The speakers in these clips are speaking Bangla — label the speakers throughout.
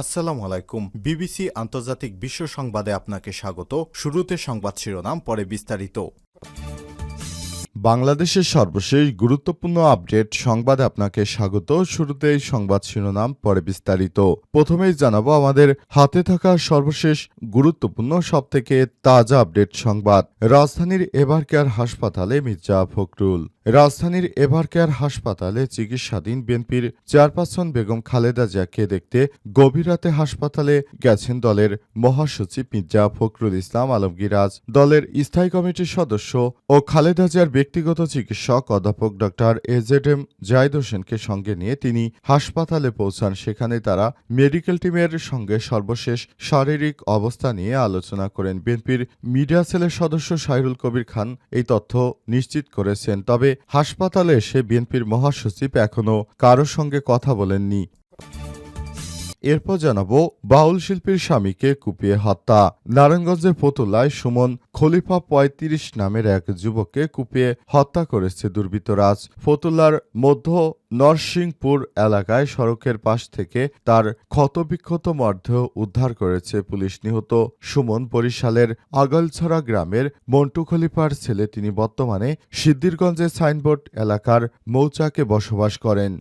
Speaker 1: আসসালামু আলাইকুম। বিবিসি আন্তর্জাতিক বিশ্ব সংবাদে আপনাকে স্বাগত। শুরুতে সংবাদ শিরোনাম, পরে বিস্তারিত। বাংলাদেশের সর্বশেষ গুরুত্বপূর্ণ আপডেট সংবাদে আপনাকে স্বাগত। শুরুতেই সংবাদ শিরোনাম, পরে বিস্তারিত। প্রথমেই জানাব আমাদের হাতে থাকা সর্বশেষ গুরুত্বপূর্ণ, সবথেকে তাজা আপডেট সংবাদ। রাজধানীর এবার কেয়ার হাসপাতালে মির্জা ফখরুল। রাজধানীর এভার কেয়ার হাসপাতালে চিকিৎসাধীন বিএনপির চেয়ারপারসন বেগম খালেদা জিয়াকে দেখতে গভীর রাতে হাসপাতালে গেছেন দলের মহাসচিব মির্জা ফখরুল ইসলাম আলমগীর আজ দলের স্থায়ী কমিটির সদস্য ও খালেদা জিয়ার ব্যক্তিগত চিকিৎসক অধ্যাপক ডক্টর এজেড এম জাহিদ হোসেনকে সঙ্গে নিয়ে তিনি হাসপাতালে পৌঁছান। সেখানে তারা মেডিকেল টিমের সঙ্গে সর্বশেষ শারীরিক অবস্থা নিয়ে আলোচনা করেন। বিএনপির মিডিয়া সেলের সদস্য সাইরুল কবির খান এই তথ্য নিশ্চিত করেছেন। তবে হাসপাতালে এসে বিএনপির মহাসচিব এখনও কারও সঙ্গে কথা বলেননি। এরপর জানাব বাউল শিল্পীর স্বামীকে কুপিয়ে হত্যা। নারায়ণগঞ্জের ফতুল্লায় সুমন খলিফা পঁয়ত্রিশ নামের এক যুবককে কুপিয়ে হত্যা করেছে দুর্বৃত্তরাজ। ফতুল্লার মধ্য নরসিংপুর এলাকায় সড়কের পাশ থেকে তার ক্ষতবিক্ষত মর্ধ উদ্ধার করেছে পুলিশ। নিহত সুমন বরিশালের আগলছড়া গ্রামের মন্টু খলিফার ছেলে তিনি বর্তমানে সিদ্দিরগঞ্জের সাইনবোর্ড এলাকার মৌচাকে বসবাস করেন।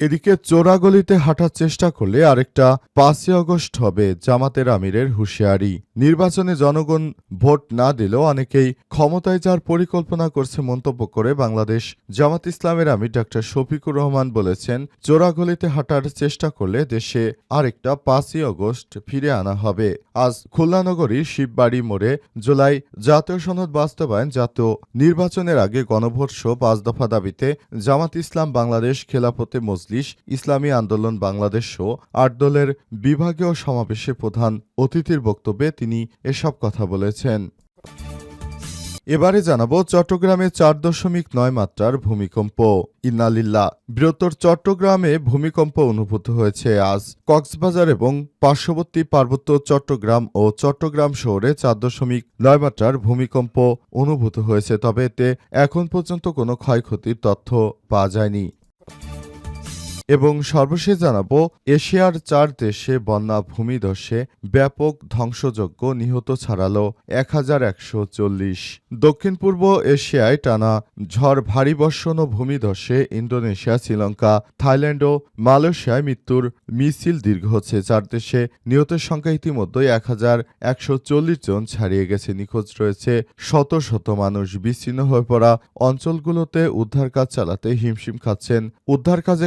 Speaker 1: এদিকে চোরাগলিতে হাঁটার চেষ্টা করলে আরেকটা পাঁচই আগস্ট হবে জামাতের আমিরের হুঁশিয়ারি। নির্বাচনে জনগণ ভোট না দিলেও অনেকেই ক্ষমতায় যাওয়ার পরিকল্পনা করছে মন্তব্য করে বাংলাদেশ জামাত ইসলামের আমির ডাক্তার শফিকুর রহমান বলেছেন, চোরাগলিতে হাঁটার চেষ্টা করলে দেশে আরেকটা পাঁচই আগস্ট ফিরে আনা হবে। আজ খুলনা নগরীর শিববাড়ি মোড়ে জুলাই জাতীয় সনদ বাস্তবায়ন জাতীয় নির্বাচনের আগে গণভোট সহ পাঁচ দফা দাবিতে জামাত ইসলাম বাংলাদেশ খেলাফতে মজলিস ইসলামী আন্দোলন বাংলাদেশ সহ আট দলের বিভাগীয় সমাবেশে প্রধান অতিথির বক্তব্যে তিনি এসব কথা বলেছেন। এবারে জানাব চট্টগ্রামে চার দশমিক নয় মাত্রার ভূমিকম্প। ইন্নালিল্লা বৃহত্তর চট্টগ্রামে ভূমিকম্প অনুভূত হয়েছে আজ। কক্সবাজার এবং পার্শ্ববর্তী পার্বত্য চট্টগ্রাম ও চট্টগ্রাম শহরে চার দশমিক নয় মাত্রার ভূমিকম্প অনুভূত হয়েছে, তবে এতে এখন পর্যন্ত কোনো ক্ষয়ক্ষতির তথ্য পাওয়া যায়নি। এবং সর্বশেষ জানাব, এশিয়ার চার দেশে বন্যা ভূমিধসে ব্যাপক ধ্বংসযজ্ঞ নিহত ছাড়ালো এক হাজার একশো চল্লিশ। দক্ষিণ পূর্ব এশিয়ায় টানা ঝড় ভারী বর্ষণ ও ভূমিধসে ইন্দোনেশিয়া, শ্রীলঙ্কা, থাইল্যান্ড ও মালয়েশিয়ায় মৃত্যুর মিছিল দীর্ঘ হচ্ছে। চার দেশে নিহতের সংখ্যা ইতিমধ্যেই এক হাজার একশো চল্লিশ জন ছাড়িয়ে গেছে। নিখোঁজ রয়েছে শত শত মানুষ। বিচ্ছিন্ন হয়ে পড়া অঞ্চলগুলোতে উদ্ধার কাজ চালাতে হিমশিম খাচ্ছেন। উদ্ধার কাজে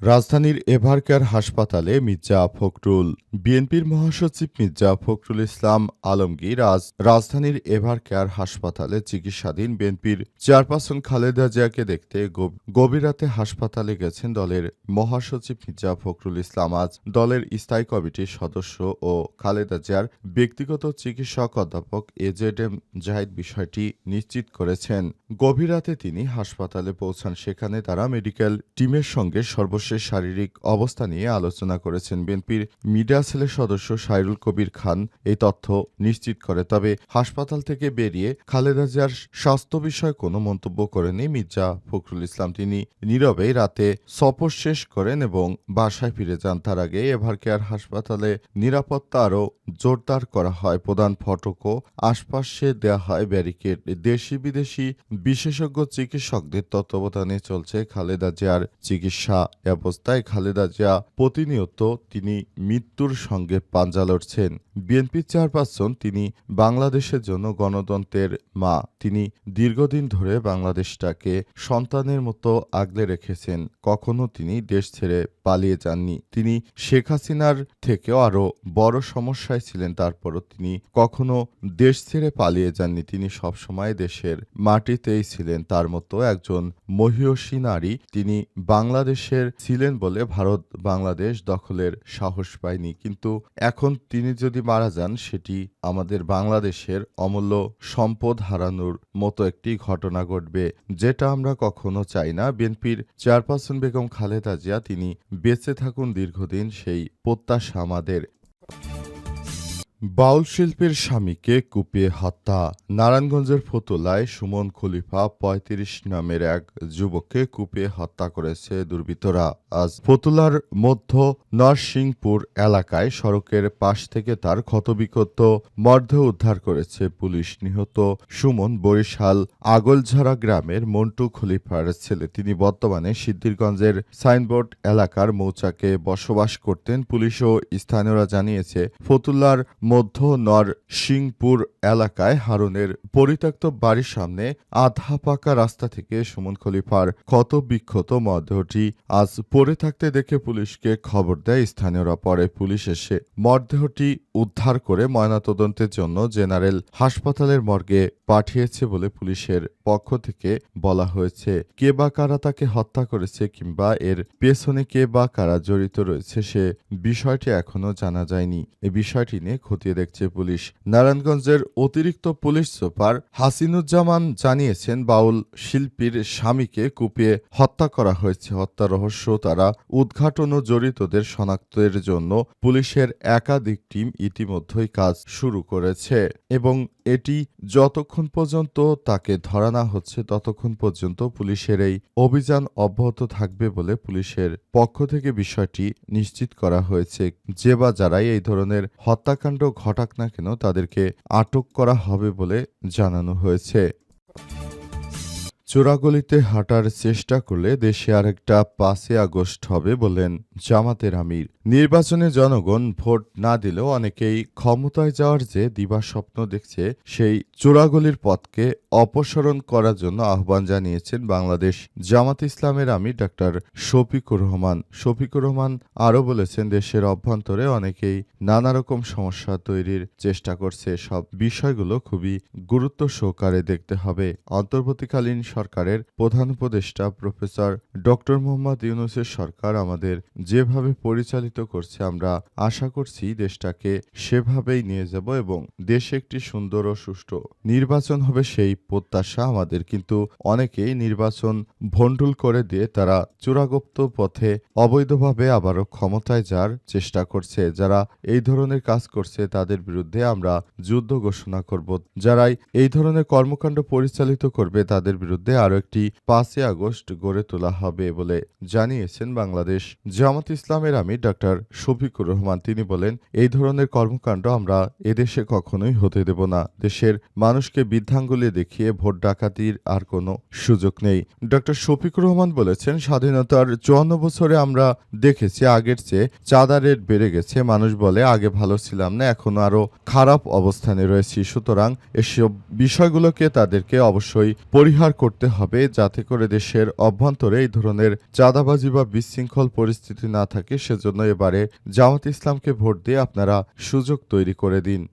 Speaker 1: রাজধানীর এভারকেয়ার হাসপাতালে মির্জা ফখরুল। বিএনপির মহাসচিব মির্জা ফখরুল ইসলাম আলমগীর আজ রাজধানীর এভারকেয়ার হাসপাতালে চিকিৎসাধীন বিএনপির চেয়ারপারসন খালেদা জিয়াকে দেখতে গভীর রাতে হাসপাতালে গেছেন দলের মহাসচিব মির্জা ফখরুল ইসলাম। আজ দলের স্থায়ী কমিটির সদস্য ও খালেদা জিয়ার ব্যক্তিগত চিকিৎসক অধ্যাপক এজেড এম জাহিদ বিষয়টি নিশ্চিত করেছেন। গভীর রাতে তিনি হাসপাতালে পৌঁছান। সেখানে তারা মেডিকেল টিমের সঙ্গে সর্বশেষ সর্বশেষ শারীরিক অবস্থা নিয়ে আলোচনা করেছেন বিএনপির মিডিয়া সেলের সদস্য সাইরুল কবির খান। এই তথ্য নিশ্চিত করে, তবে হাসপাতাল থেকে বেরিয়ে খালেদা জিয়ার স্বাস্থ্য বিষয়ে কোনো মন্তব্য করেনি মির্জা ফখরুল ইসলাম। তিনি নীরবে রাতে সফর শেষ করেন এবং বাসায় ফিরে যান। তার আগে এভার কেয়ার হাসপাতালে নিরাপত্তা আরও জোরদার করা হয়। প্রধান ফটকও আশপাশে দেয়া হয় ব্যারিকেড। দেশি বিদেশি বিশেষজ্ঞ চিকিৎসকদের তত্ত্বাবধানে চলছে খালেদা জিয়ার চিকিৎসা অবস্থায় খালেদা জিয়া প্রতিনিয়ত তিনি মৃত্যুর সঙ্গে পাঞ্জা লড়ছেন। বিএনপি চেয়ারপারসন তিনি বাংলাদেশের জন্য গণতন্ত্রের মা। তিনি দীর্ঘদিন ধরে বাংলাদেশটাকে সন্তানের মতো আগলে রেখেছেন। কখনো তিনি দেশ ছেড়ে পালিয়ে যাননি। তিনি শেখ হাসিনার থেকেও আরও বড় সমস্যায় ছিলেন। তারপরও তিনি কখনো দেশ ছেড়ে পালিয়ে যাননি। তিনি সবসময় দেশের মাটিতেই ছিলেন। তার মতো একজন মহিয়সী নারী তিনি বাংলাদেশের ছিলেন বলে ভারত বাংলাদেশ দখলের সাহস পায়নি। কিন্তু এখন তিনি যদি মারা যান, সেটি আমাদের বাংলাদেশের অমূল্য সম্পদ হারানোর মতো একটি ঘটনা ঘটবে, যেটা আমরা কখনো চাই না। বিএনপির চেয়ারপারসন বেগম খালেদা জিয়া, তিনি বেঁচে থাকুন দীর্ঘদিন, সেই প্রত্যাশা আমাদের। বাউল শিল্পীর স্বামীকে কুপিয়ে হত্যা। নারায়ণগঞ্জের ফতুলায় সুমন খলিফা পঁয়ত্রিশ নামের এক যুবককে কুপিয়ে হত্যা করেছে দুর্বৃত্তরা। আজ ফতুলার মধ্য নরসিংপুর এলাকায় সড়কের পাশ থেকে তার ক্ষতবিক্ষত মর্ধ উদ্ধার করেছে পুলিশ। নিহত সুমন বরিশাল আগলঝাড়া গ্রামের মন্টু খলিফার ছেলে। তিনি বর্তমানে সিদ্ধিরগঞ্জের সাইনবোর্ড এলাকার মৌচাকে বসবাস করতেন। পুলিশ ও স্থানীয়রা জানিয়েছে, ফতুল্লার মধ্য নরসিংপুর এলাকায় হারুনের পরিত্যক্ত বাড়ির সামনে আধা পাকা রাস্তা থেকে সুমন খলিফার ক্ষত বিক্ষত মরদেহটি আজ পড়ে থাকতে দেখে পুলিশকে খবর দেয় স্থানীয়রা। পরে পুলিশ এসে মরদেহটি উদ্ধার করে ময়নাতদন্তের জন্য জেনারেল হাসপাতালের মর্গে পাঠিয়েছে বলে পুলিশের পক্ষ থেকে বলা হয়েছে। কে বা কারা তাকে হত্যা করেছে কিংবা এর পেছনে কে বা কারা জড়িত রয়েছে সে বিষয়টি এখনও জানা যায়নি। এই বিষয়টি নিয়ে খতিয়ে দেখছে পুলিশ। নারায়ণগঞ্জের অতিরিক্ত পুলিশ সুপার হাসিনুজ্জামান জানিয়েছেন, বাউল শিল্পীর স্বামীকে কুপিয়ে হত্যা করা হয়েছে। হত্যা রহস্য, তারা উদ্ঘাটন ও জড়িতদের শনাক্তের জন্য পুলিশের একাধিক টিম ইতিমধ্যেই কাজ শুরু করেছে এবং এটি যতক্ষণ পর্যন্ত তাকে ধরা না হচ্ছে, ততক্ষণ পর্যন্ত পুলিশের এই অভিযান অব্যাহত থাকবে বলে পুলিশের পক্ষ থেকে বিষয়টি নিশ্চিত করা হয়েছে। যে বা যারাই এই ধরনের হত্যাকাণ্ড ঘটাক না কেন, তাদেরকে আটক করা হবে বলে জানানো হয়েছে। চোরাগলিতে হাঁটার চেষ্টা করলে দেশে আরেকটা পাঁচই আগস্ট হবে বলেন জামাতের আমির। নির্বাচনে জনগণ ভোট না দিলেও অনেকেই ক্ষমতায় যাওয়ার যে দিবা স্বপ্ন দেখছে, সেই চোরাগলির পথকে অপসারণ করার জন্য আহ্বান জানিয়েছেন বাংলাদেশ জামাত ইসলামের আমির ডাক্তার শফিকুর রহমান। শফিকুর রহমান আরও বলেছেন, দেশের অভ্যন্তরে অনেকেই নানা রকম সমস্যা তৈরির চেষ্টা করছে। সব বিষয়গুলো খুবই গুরুত্ব সহকারে দেখতে হবে। অন্তর্বর্তীকালীন সরকারের প্রধান উপদেষ্টা প্রফেসর ডক্টর মোহাম্মদ ইউনুসের সরকার আমাদের যেভাবে পরিচালিত করছে, আমরা আশা করছি দেশটাকে সেভাবেই নিয়ে যাব এবং দেশে একটি সুন্দর ও সুষ্ঠু নির্বাচন হবে সেই প্রত্যাশা আমাদের। কিন্তু অনেকেই নির্বাচন ভণ্ডুল করে দিয়ে তারা চূড়াগুপ্ত পথে অবৈধভাবে আবারও ক্ষমতায় যাওয়ার চেষ্টা করছে। যারা এই ধরনের কাজ করছে, তাদের বিরুদ্ধে আমরা যুদ্ধ ঘোষণা করব। যারাই এই ধরনের কর্মকাণ্ড পরিচালিত করবে, তাদের বিরুদ্ধে আরও একটি পাঁচই আগস্ট গড়ে তোলা হবে বলে জানিয়েছেন বাংলাদেশ জামাত ইসলামের আমির ডাক্তার শফিকুর রহমান। তিনি বলেন, এই ধরনের কর্মকাণ্ড আমরা এদেশে কখনোই হতে দেব না। দেশের মানুষকে বৃদ্ধাঙ্গুলি দেখিয়ে ভোট ডাকাতির আর কোনো সুযোগ নেই। ডক্টর শফিকুর রহমান বলেছেন, স্বাধীনতার চুয়ান্ন বছরে আমরা দেখেছি আগের চেয়ে চাঁদা রেট বেড়ে গেছে। মানুষ বলে, আগে ভালো ছিলাম না, এখন আরও খারাপ অবস্থানে রয়েছি। সুতরাং এসব বিষয়গুলোকে তাদেরকে অবশ্যই পরিহার করতে হবে যাতে করে দেশের অভ্যন্তরে এই ধরনের চাঁদাবাজি বা বিশৃঙ্খল পরিস্থিতি না থাকে, সেজন্য এবারে জামাত ইসলামকে ভোট দিয়ে আপনারা সুযোগ তৈরি করে দিন।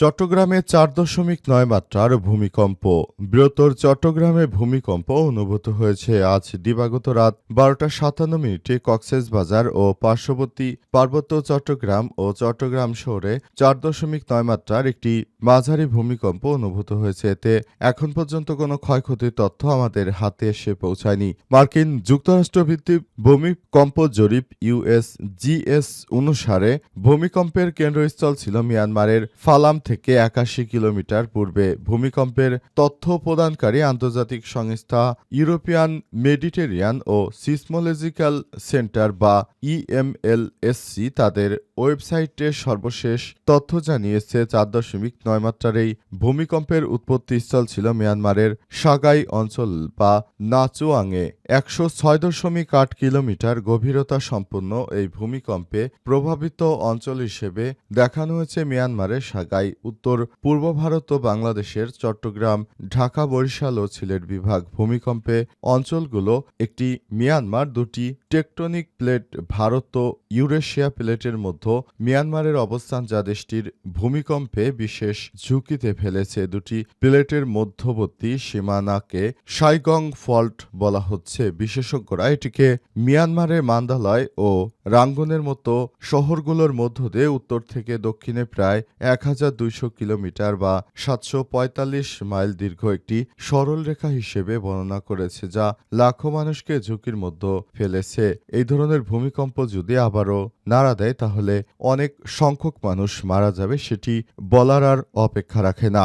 Speaker 1: চট্টগ্রামে চার দশমিক নয় মাত্রার ভূমিকম্প। বৃহত্তর চট্টগ্রামে ভূমিকম্প অনুভূত হয়েছে। আজ দিবাগত রাত বারোটা সাতান্ন মিনিটে কক্সেস বাজার ও পার্শ্ববর্তী পার্বত্য চট্টগ্রাম ও চট্টগ্রাম শহরে চার দশমিক নয় মাত্রার একটি মাঝারি ভূমিকম্প অনুভূত হয়েছে। এতে এখন পর্যন্ত কোনো ক্ষয়ক্ষতির তথ্য আমাদের হাতে এসে পৌঁছায়নি। মার্কিন যুক্তরাষ্ট্র ভিত্তিক ভূমিকম্প জরিপ ইউএস জিএস অনুসারে ভূমিকম্পের কেন্দ্রস্থল ছিল মিয়ানমারের ফালাম থেকে একাশি কিলোমিটার পূর্বে ভূমিকম্পের তথ্য প্রদানকারী আন্তর্জাতিক সংস্থা ইউরোপিয়ান মেডিটেরিয়ান ও সিসমোলজিক্যাল সেন্টার বা ইএমএলএসসি তাদের ওয়েবসাইটে সর্বশেষ তথ্য জানিয়েছে, চার দশমিক নয় মাত্রার এই ভূমিকম্পের উৎপত্তিস্থল ছিল মিয়ানমারের সাগাই অঞ্চল বা নাচুয়াংয়ে। একশো ছয় দশমিক আট কিলোমিটার গভীরতা সম্পন্ন এই ভূমিকম্পে প্রভাবিত অঞ্চল হিসেবে দেখানো হয়েছে মিয়ানমারের সাগাই উত্তর, পূর্ব ভারত ও বাংলাদেশের চট্টগ্রাম, ঢাকা, বরিশাল ও সিলেট বিভাগ ভূমিকম্পে অঞ্চলগুলো একটি মিয়ানমার, দুটি টেকটনিক প্লেট, ভারত ও ইউরেশিয়া প্লেটের মধ্যে মিয়ানমারের অবস্থান যা দেশটির ভূমিকম্পে বিশেষ ঝুঁকিতে ফেলেছে। দুটি প্লেটের মধ্যবর্তী সীমানাকে সাইগং ফল্ট বলা হচ্ছে। বিশেষজ্ঞরা এটিকে মিয়ানমারের মান্দালয় ও রাঙ্গনের মতো শহরগুলোর মধ্য দিয়ে উত্তর থেকে দক্ষিণে প্রায় এক হাজার দুই দুইশো কিলোমিটার বা সাতশো পঁয়তাল্লিশ মাইল দীর্ঘ একটি সরল রেখা হিসেবে বর্ণনা করেছে, যা লাখো মানুষকে ঝুঁকির মধ্যে ফেলেছে। এই ধরনের ভূমিকম্প যদি আবারও নাড়া দেয়, তাহলে অনেক সংখ্যক মানুষ মারা যাবে, সেটি বলার আর অপেক্ষা রাখে না।